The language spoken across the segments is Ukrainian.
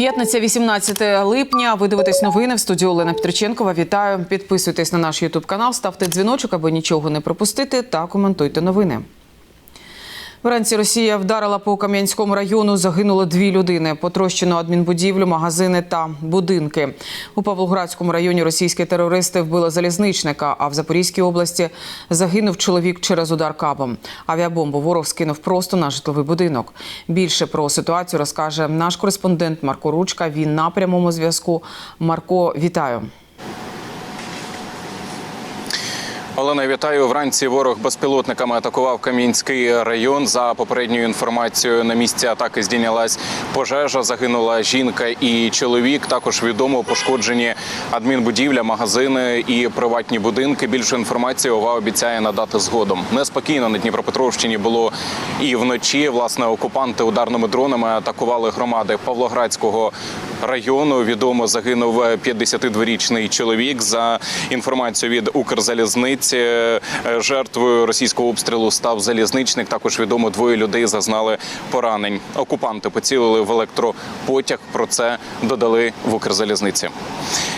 П'ятниця, 18 липня. Ви дивитесь новини в студії Олена Петриченкова. Вітаю. Підписуйтесь на наш Ютуб канал, ставте дзвіночок, аби нічого не пропустити, та коментуйте новини. Вранці Росія вдарила по Кам'янському району. Загинуло дві людини. Потрощено адмінбудівлю, магазини та будинки. У Павлоградському районі російські терористи вбили залізничника. А в Запорізькій області загинув чоловік через удар кабом. Авіабомбу ворог скинув просто на житловий будинок. Більше про ситуацію розкаже наш кореспондент Марко Ручка. Він на прямому зв'язку. Марко, вітаю. Олена, вітаю. Вранці ворог безпілотниками атакував Кам'янський район. За попередньою інформацією, на місці атаки здійнялась пожежа. Загинула жінка і чоловік. Також відомо пошкоджені адмінбудівля, магазини і приватні будинки. Більше інформації ОВА обіцяє надати згодом. Неспокійно на Дніпропетровщині було і вночі. Власне, окупанти ударними дронами атакували громади Павлоградського району. Відомо загинув 52-річний чоловік. За інформацією від Укрзалізниці, е, жертвою російського обстрілу став залізничник. Також відомо двоє людей зазнали поранень. Окупанти поцілили в електропотяг. Про це додали в Укрзалізниці.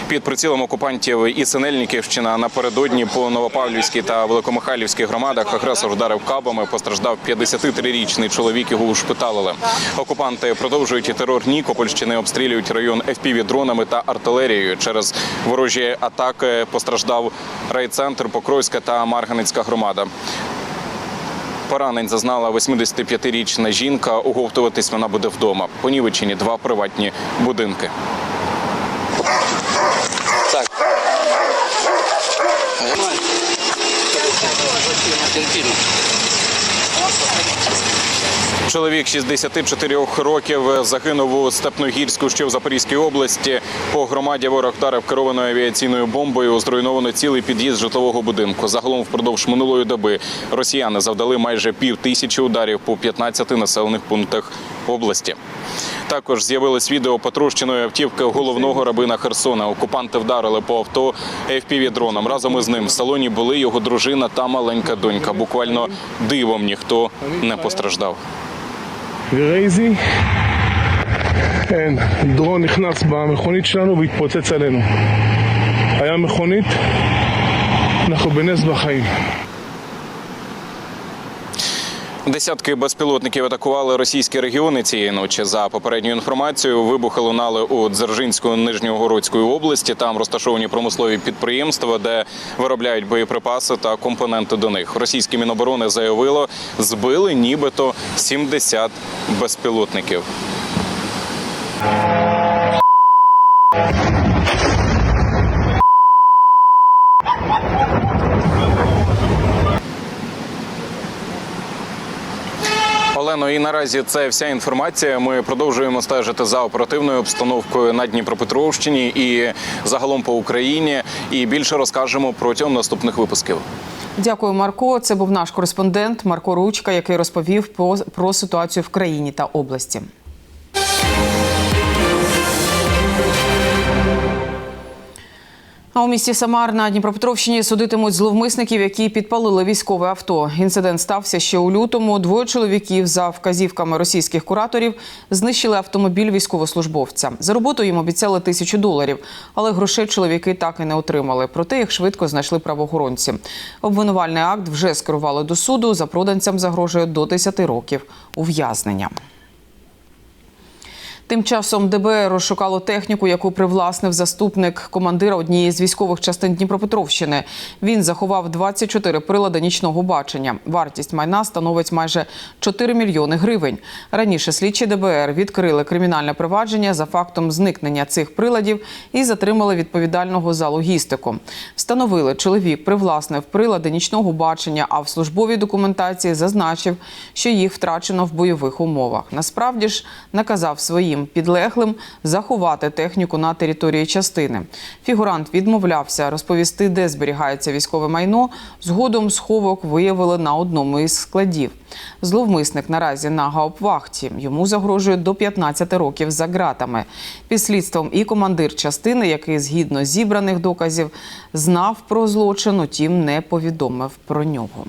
Під прицілом окупантів і Синельниківщина напередодні по Новопавлівській та Великомихайлівській громадах агресор вдарив кабами. Постраждав 53-річний чоловік. Його ушпиталили. Окупанти продовжують і терор Нікопольщини, обстрілюють район fpv дронами та артилерією. Через ворожі атаки постраждав райцентр, Покровська та Марганицька громада. Поранень зазнала 85-річна жінка. Оговтуватись вона буде вдома. Понівечені два приватні будинки. Так. Нормально. Чоловік 64 років загинув у Степногірську, що в Запорізькій області. По громаді ворог вдарив керованою авіаційною бомбою. Зруйновано цілий під'їзд житлового будинку. Загалом впродовж минулої доби росіяни завдали майже пів тисячі ударів по 15 населених пунктах області. Також з'явилось відео потрощеної автівки головного рабина Херсона. Окупанти вдарили по авто fpv дроном. Разом із ним в салоні були його дружина та маленька донька. Буквально дивом ніхто не постраждав. ורייזי, כן, דרון נכנס במכונית שלנו והתפוצץ עלינו. היה מכונית, אנחנו בנס בחיים. Десятки безпілотників атакували російські регіони цієї ночі. За попередньою інформацією, вибухи лунали у Дзержинську Нижньогородської області. Там розташовані промислові підприємства, де виробляють боєприпаси та компоненти до них. Російське міноборони заявило, збили нібито 70 безпілотників. Олено, і наразі це вся інформація. Ми продовжуємо стежити за оперативною обстановкою на Дніпропетровщині і загалом по Україні. І більше розкажемо протягом наступних випусків. Дякую, Марко. Це був наш кореспондент Марко Ручка, який розповів про, про ситуацію в країні та області. А у місті Самар на Дніпропетровщині судитимуть зловмисників, які підпалили військове авто. Інцидент стався ще у лютому. Двоє чоловіків за вказівками російських кураторів знищили автомобіль військовослужбовця. За роботу їм обіцяли тисячу доларів, але грошей чоловіки так і не отримали. Проте їх швидко знайшли правоохоронці. Обвинувальний акт вже скерували до суду. За проданцям загрожує до 10 років ув'язнення. Тим часом ДБР розшукало техніку, яку привласнив заступник командира однієї з військових частин Дніпропетровщини. Він заховав 24 прилади нічного бачення. Вартість майна становить майже 4 мільйони гривень. Раніше слідчі ДБР відкрили кримінальне провадження за фактом зникнення цих приладів і затримали відповідального за логістику. Встановили, чоловік привласнив прилади нічного бачення, а в службовій документації зазначив, що їх втрачено в бойових умовах. Насправді ж наказав своїм підлеглим заховати техніку на території частини. Фігурант відмовлявся розповісти, де зберігається військове майно. Згодом сховок виявили на одному із складів. Зловмисник наразі на гауптвахті. Йому загрожує до 15 років за ґратами. Під слідством і командир частини, який згідно зібраних доказів знав про злочин, утім не повідомив про нього.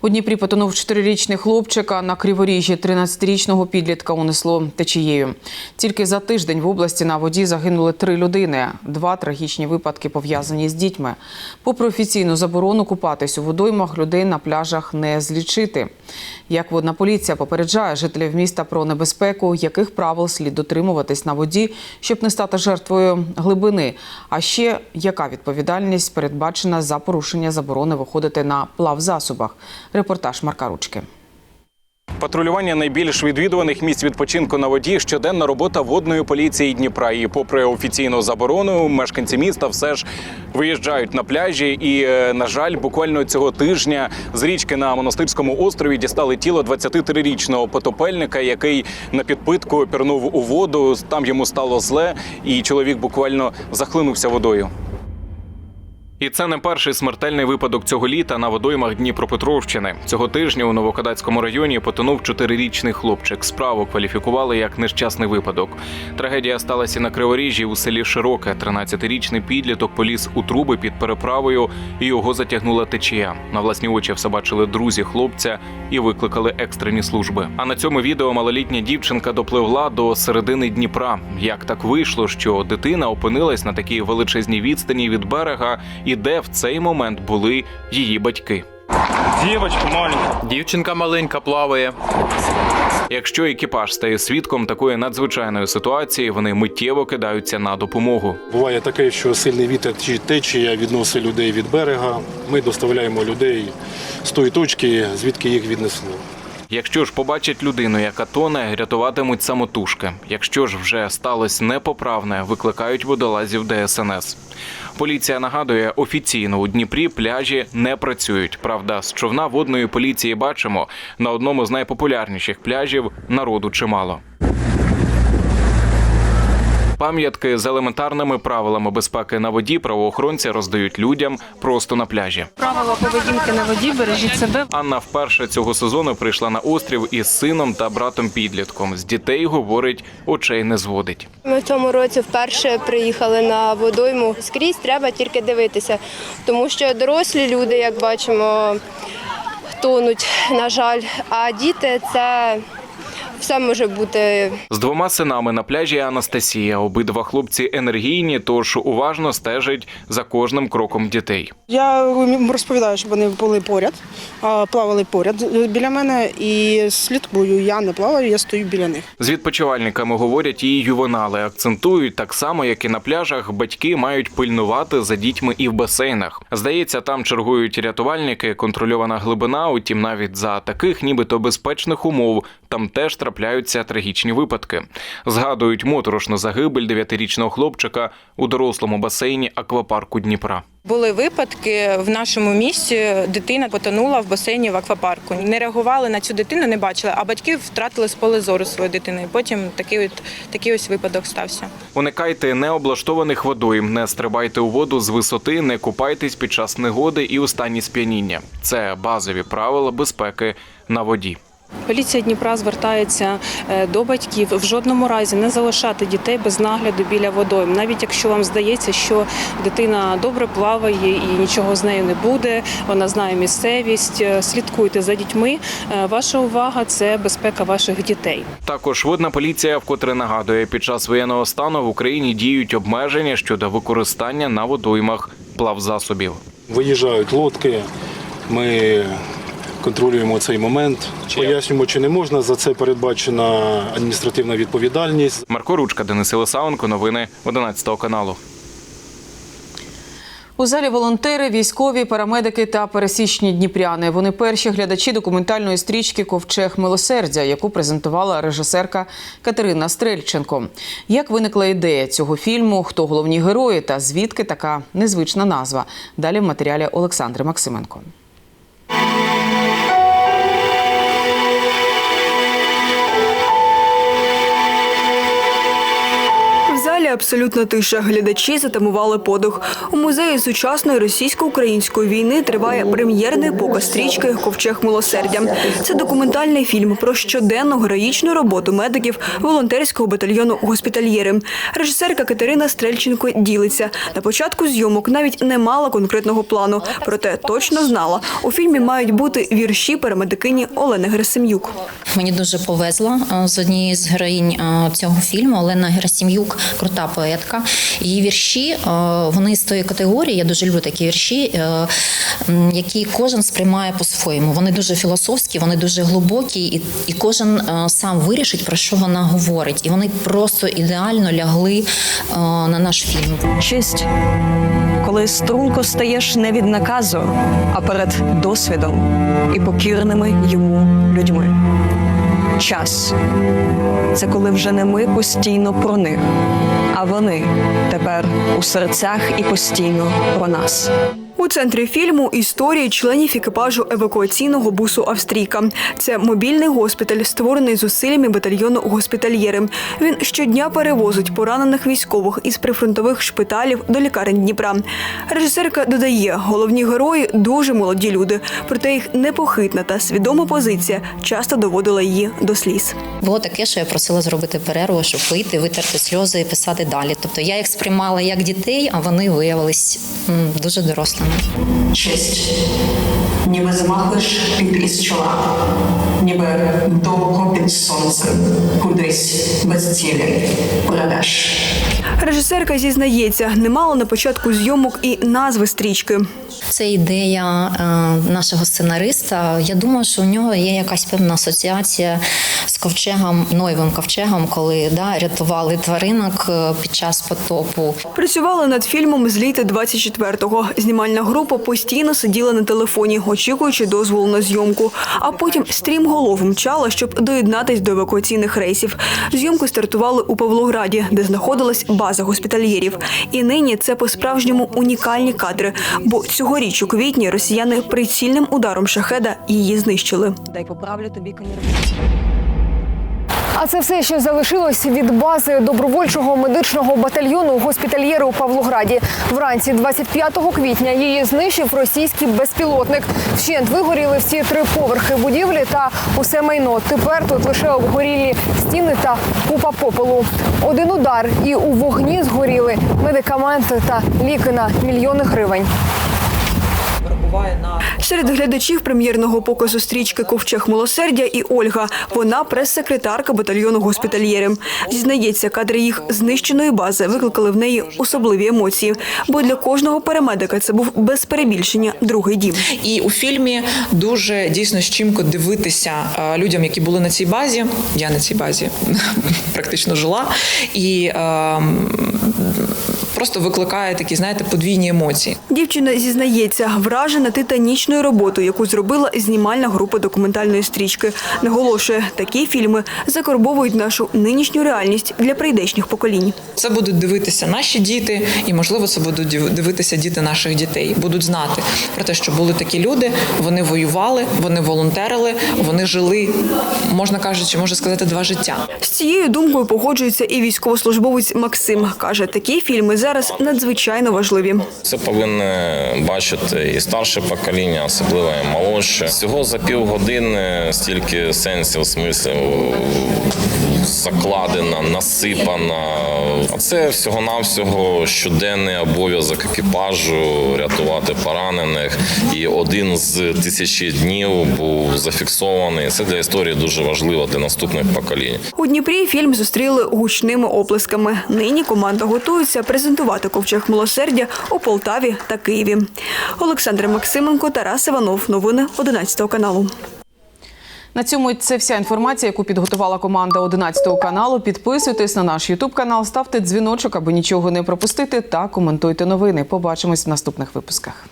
У Дніпрі потонув чотирирічний хлопчик, а на Криворіжжі 13-річного підлітка унесло течією. Тільки за тиждень в області на воді загинули три людини. Два трагічні випадки пов'язані з дітьми. Попри офіційну заборону купатись у водоймах, людей на пляжах не злічити. Як водна поліція попереджає жителів міста про небезпеку, яких правил слід дотримуватись на воді, щоб не стати жертвою глибини. А ще яка відповідальність передбачена за порушення заборони виходити на плавзасобах. Репортаж Марка Ручки. Патрулювання найбільш відвідуваних місць відпочинку на воді щоденна робота водної поліції Дніпра. І попри офіційну заборону, мешканці міста все ж виїжджають на пляжі. І, е, на жаль, буквально цього тижня з річки на монастирському острові дістали тіло 23-річного потопельника, який на підпитку пірнув у воду. Там йому стало зле, і чоловік буквально захлинувся водою. І це не перший смертельний випадок цього літа на водоймах Дніпропетровщини. Цього тижня у Новокадацькому районі потонув чотирирічний хлопчик. Справу кваліфікували як нещасний випадок. Трагедія сталася на Криворіжжі у селі Широке. 13-річний підліток поліз у труби під переправою, і його затягнула течія. На власні очі все бачили друзі хлопця і викликали екстрені служби. А на цьому відео малолітня дівчинка допливла до середини Дніпра. Як так вийшло, що дитина опинилась на такій величезній відстані від берега, і де в цей момент були її батьки? Девочка маленькая. Дівчинка маленька плаває. Якщо екіпаж стає свідком такої надзвичайної ситуації, вони миттєво кидаються на допомогу. Буває таке, що сильний вітер чи течія відносить людей від берега. Ми доставляємо людей з тої точки, звідки їх віднесло. Якщо ж побачать людину, яка тоне, рятуватимуть самотужки. Якщо ж вже сталося непоправне, викликають водолазів ДСНС. Поліція нагадує, офіційно у Дніпрі пляжі не працюють. Правда, з човна водної поліції бачимо на одному з найпопулярніших пляжів народу чимало. Пам'ятки з елементарними правилами безпеки на воді правоохоронці роздають людям просто на пляжі. Правила поведінки на воді бережіть себе. Анна вперше цього сезону прийшла на острів із сином та братом підлітком. З дітей говорить, очей не зводить. Ми в цьому році вперше приїхали на водойму. Скрізь треба тільки дивитися, тому що дорослі люди, як бачимо, тонуть, на жаль, а діти це все може бути З двома синами на пляжі Анастасія. Обидва хлопці енергійні, тож уважно стежить за кожним кроком дітей. Я розповідаю, щоб вони були поряд, а, плавали поряд біля мене і слідкую. Я не плаваю, я стою біля них. З відпочивальниками говорять і ювенали. Акцентують так само, як і на пляжах. Батьки мають пильнувати за дітьми і в басейнах. Здається, там чергують рятувальники, контрольована глибина. Утім, навіть за таких, нібито безпечних умов, там теж трапляються трагічні випадки. Згадують моторошну загибель дев'ятирічного хлопчика у дорослому басейні аквапарку Дніпра. Були випадки в нашому місті. Дитина потонула в басейні в аквапарку. Не реагували на цю дитину, не бачили, а батьки втратили з поля зору свою дитину. І потім такий от такий ось випадок стався. Уникайте необлаштованих водойм, не стрибайте у воду з висоти, не купайтесь під час негоди і у стані сп'яніння. Це базові правила безпеки на воді. Поліція Дніпра звертається е, до батьків в жодному разі не залишати дітей без нагляду біля водойм. Навіть якщо вам здається, що дитина добре плаває і нічого з нею не буде, вона знає місцевість. е, Слідкуйте за дітьми. Е, Ваша увага це безпека ваших дітей. Також водна поліція вкотре нагадує, під час воєнного стану в Україні діють обмеження щодо використання на водоймах плавзасобів. Виїжджають лодки, ми контролюємо цей момент, пояснюємо, чи не можна. За це передбачена адміністративна відповідальність. Марко Ручка, Денис Єлисаенко, новини 11 каналу. У залі волонтери, військові, парамедики та пересічні дніпряни. Вони перші глядачі документальної стрічки Ковчег милосердя, яку презентувала режисерка Катерина Стрельченко. Як виникла ідея цього фільму? Хто головні герої та звідки така незвична назва? Далі в матеріалі Олександри Максименко. Абсолютна тиша. Глядачі затамували подих. У музеї сучасної російсько-української війни триває прем'єрний показ стрічки Ковчег милосердя. Це документальний фільм про щоденну героїчну роботу медиків волонтерського батальйону госпітальєри. Режисерка Катерина Стрельченко ділиться. На початку зйомок навіть не мала конкретного плану, проте точно знала, у фільмі мають бути вірші парамедикині Олени Герасим'юк. Мені дуже повезло е, з однією з героїнь е, цього фільму. Олена Герасим'юк, крута поетка. Її вірші е, вони з тої категорії. Я дуже люблю такі вірші, е, які кожен сприймає по-своєму. Вони дуже філософські, вони дуже глибокі, і, і кожен е, сам вирішить про що вона говорить. І вони просто ідеально лягли на наш фільм. Честь, коли струнко стаєш не від наказу, а перед досвідом і покірними йому людьми. Час це коли вже не ми постійно про них, а вони тепер у серцях і постійно про нас. У центрі фільму історії членів екіпажу евакуаційного бусу Австрійка. Це мобільний госпіталь, створений зусиллями батальйону госпітальєри. Він щодня перевозить поранених військових із прифронтових шпиталів до лікарень Дніпра. Режисерка додає, головні герої дуже молоді люди, проте їх непохитна та свідома позиція часто доводила її до сліз. Було таке, що я просила зробити перерву, щоб вийти, витерти сльози і писати далі. Тобто я їх сприймала як дітей, а вони виявились дуже дорослими. Честь, ніби змахлиш під із чола, ніби довго під сонцем, кудись без цілі бредеш. Режисерка зізнається, не мала на початку зйомок і назви стрічки. Це ідея е, нашого сценариста. Я думаю, що у нього є якась певна асоціація з ковчегом, Ноєвим ковчегом, коли да, рятували тваринок е, під час потопу. Працювали над фільмом з літа 24-го. Знімальна група постійно сиділа на телефоні, очікуючи дозволу на зйомку. А потім стрімголов мчала, щоб доєднатись до евакуаційних рейсів. Зйомки стартували у Павлограді, де знаходилась база госпітальєрів. І нині це по-справжньому унікальні кадри. Бо цьогоріч у квітні росіяни прицільним ударом шахеда її знищили. Дай поправлю тобі А це все, що залишилось від бази добровольчого медичного батальйону госпітальєри у Павлограді. Вранці 25 квітня її знищив російський безпілотник. Вщент вигоріли всі три поверхи будівлі та усе майно. Тепер тут лише обгорілі стіни та купа попелу. Один удар і у вогні згоріли медикаменти та ліки на мільйони гривень. Серед глядачів прем'єрного показу стрічки Ковчег милосердя і Ольга. Вона прес-секретарка батальйону госпітальєри. Зізнається, кадри їх знищеної бази викликали в неї особливі емоції. Бо для кожного парамедика це був без перебільшення другий дім. І у фільмі дуже дійсно щімко дивитися е, людям, які були на цій базі. Я на цій базі практично жила, і е, просто викликає такі, знаєте, подвійні емоції. Дівчина зізнається, вражена титанічною роботою, яку зробила знімальна група документальної стрічки. Наголошує, такі фільми закорбовують нашу нинішню реальність для прийдешніх поколінь. Це будуть дивитися наші діти, і можливо, це будуть дивитися діти наших дітей. Будуть знати про те, що були такі люди. Вони воювали, вони волонтерили, вони жили, можна кажучи, можна сказати, два життя. З цією думкою погоджується і військовослужбовець Максим. Каже, такі фільми зараз надзвичайно важливі. Це повинне бачити і старше покоління, особливо і молодше. Всього за півгодини стільки сенсів, смислів закладено, насипано. А це всього-навсього щоденний обов'язок екіпажу рятувати поранених. І один з тисячі днів був зафіксований. Це для історії дуже важливо для наступних поколінь. У Дніпрі фільм зустріли гучними оплесками. Нині команда готується презентувати ковчег милосердя у Полтаві та Києві. Олександр Максименко, Тарас Іванов. Новини 11 каналу. На цьому це вся інформація, яку підготувала команда 11 каналу. Підписуйтесь на наш Ютуб канал, ставте дзвіночок, аби нічого не пропустити, та коментуйте новини. Побачимось в наступних випусках.